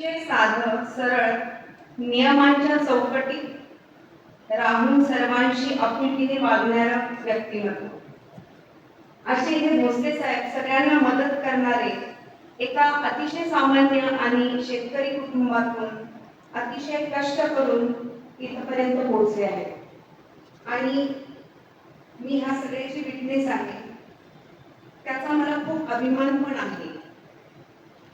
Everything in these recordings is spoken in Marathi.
साधं सरळ नियमांच्या चौकटीत राहून सर्वांशी आपुलकीने वागणारा व्यक्तिमत्व. असे हे भोसले साहेब सगळ्यांना मदत करणारे एका अतिशय सामान्य आणि शेतकरी कुटुंबातून अतिशय कष्ट करून इथपर्यंत पोहोचले आहेत आणि मी ह्या सगळ्याची विटनेस आहे. त्याचा मला खूप अभिमान पण आहे.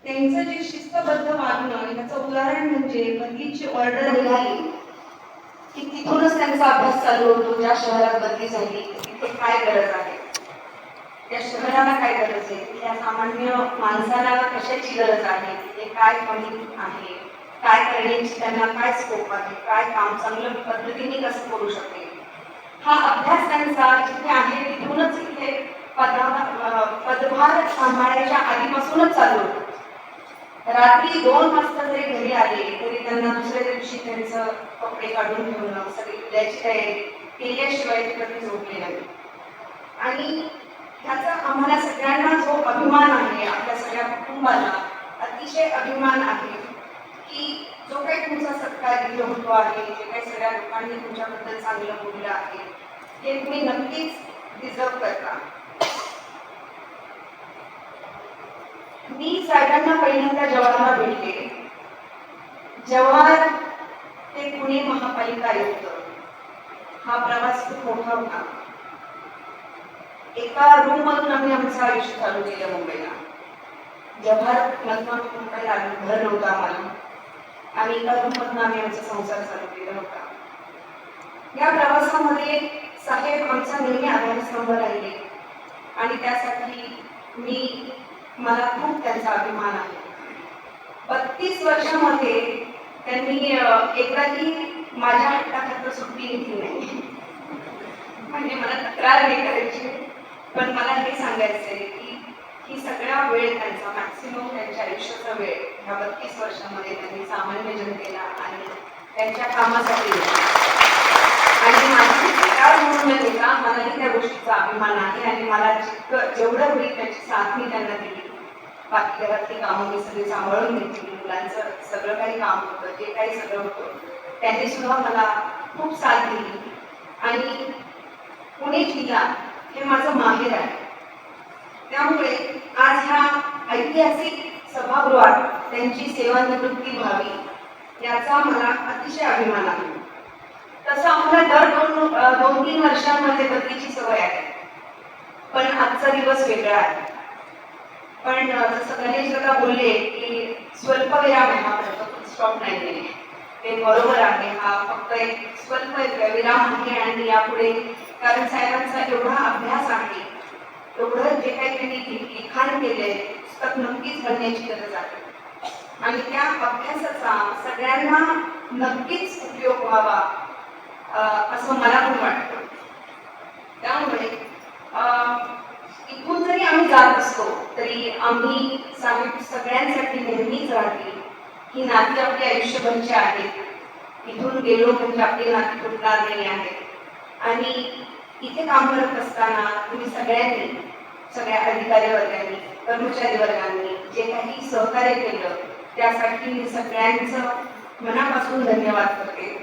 त्यांचं जे शिस्तबद्ध वागणं याचं उदाहरण म्हणजे बदलीची ऑर्डर निघाली की तिथूनच त्यांचा अभ्यास चालू होतो ज्या शहरात बदली झाली तिथे काय गरज आहे? त्या शहराला काय गरज आहे? त्या सामान्य माणसाला कशाची गरज आहे? तिथे काय कमी आहे? काय करण्याची त्यांना काय स्कोप आहे? काय काम चांगलं पद्धतीने कसं करू शकते हा अभ्यास त्यांचा जिथे आहे तिथूनच इथे पदा पदभार सांभाळायच्या आधीपासूनच चालू होतो. रात्री दोन वाजता जरी घरी आले तरी त्यांना दुसऱ्या दिवशी त्यांचं कपडे काढून ठेवणं सगळी उद्याची तयारी केल्याशिवाय ते कधी झोपले नाही. आणि ह्याचा आम्हाला सगळ्यांना जो अभिमान आहे आपल्या सगळ्या कुटुंबाला अतिशय अभिमान आहे की जो काही तुमचा सत्कार इथे होतो आहे जे काही सगळ्या लोकांनी तुमच्याबद्दल चांगलं बोललं आहे ते तुम्ही नक्कीच डिझर्व करता. मी साहेबांना पहिल्यांदा जवाहरला भेटले जवाहर ते पुणे महापालिका आयुक्त. हा प्रवास खूप मोठा होता. एका रूम मधून आम्ही आमचं आयुष्य चालू केलं मुंबईला. जवाहर लग्न मुंबईला घर नव्हतं आम्हाला. आणि एका रूम मधून आम्ही आमचा संसार चालू केला होता. या प्रवासामध्ये साहेब आमचा नेहमी आधारस्तंभ राहिले. आणि त्यासाठी मी मला खूप त्यांचा अभिमान आहे. बत्तीस वर्षामध्ये त्यांनी एकदाही माझ्या हट्टाखात सुट्टी घेतली नाही. म्हणजे मला तक्रार नाही करायची पण मला हे सांगायचं आहे की ही सगळा वेळ त्यांचा मॅक्सिमम त्यांच्या आयुष्याचा वेळ ह्या बत्तीस वर्षामध्ये त्यांनी सामान्य जनतेला आणि त्यांच्या कामासाठी आणि माझी तक्रार म्हणून म्हणजे न घेता मलाही त्या गोष्टीचा अभिमान आहे आणि मला जितकं जेवढं होईल त्याची साथ मी त्यांना दिली. बाकी घरातली कामं मी सगळी सांभाळून घेतली मुलांचं सगळं काही काम होतं जे काही सगळं होतं त्यांनी सुद्धा मला खूप साथ दिली. आणि पुणे जिल्हा हे माझं माहेर आहे. त्यामुळे आज ह्या ऐतिहासिक सभागृहात त्यांची सेवानिवृत्ती व्हावी याचा मला अतिशय अभिमान आहे. तसं आम्हाला दर दोन दोन तीन वर्षांमध्ये बदलीची सवय आहे. पण आजचा दिवस वेगळा आहे. पण जसं गणेश दादा बोलले की स्वल्पविराम आहे हा फक्त स्टॉप नाही आहे. ते बरोबर आहे हा फक्त एक स्वल्प विराम आहे आणि यापुढे कारण साहेबांचा एवढा अभ्यास आहे एवढं जे काही त्यांनी लिखाण केलंय पुस्तक नक्कीच बनण्याची गरज आहे. आणि त्या अभ्यासाचा सगळ्यांना नक्कीच उपयोग व्हावा अं, असं मला पण वाटतं. त्यामुळे अं, इथून जरी आम्ही जात असतो. तरी आम्ही सगळ्यांसाठी नेहमीच राहते ही नाती आपल्या आयुष्यभरचे आहेत. इथून गेलो म्हणजे आपली नाती तुटणार नाही आहे. आणि इथे काम करत असताना तुम्ही सगळ्यांनी सगळ्या अधिकारी वर्गांनी कर्मचारी वर्गांनी जे काही सहकार्य केलं त्यासाठी मी सगळ्यांचं मनापासून धन्यवाद करते.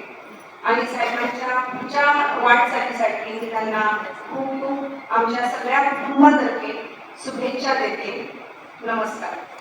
आणि साहेबांच्या पुढच्या वाटचालीसाठी मी त्यांना खूप खूप आमच्या सगळ्या कुटुंबातर्फे शुभेच्छा देते. नमस्कार.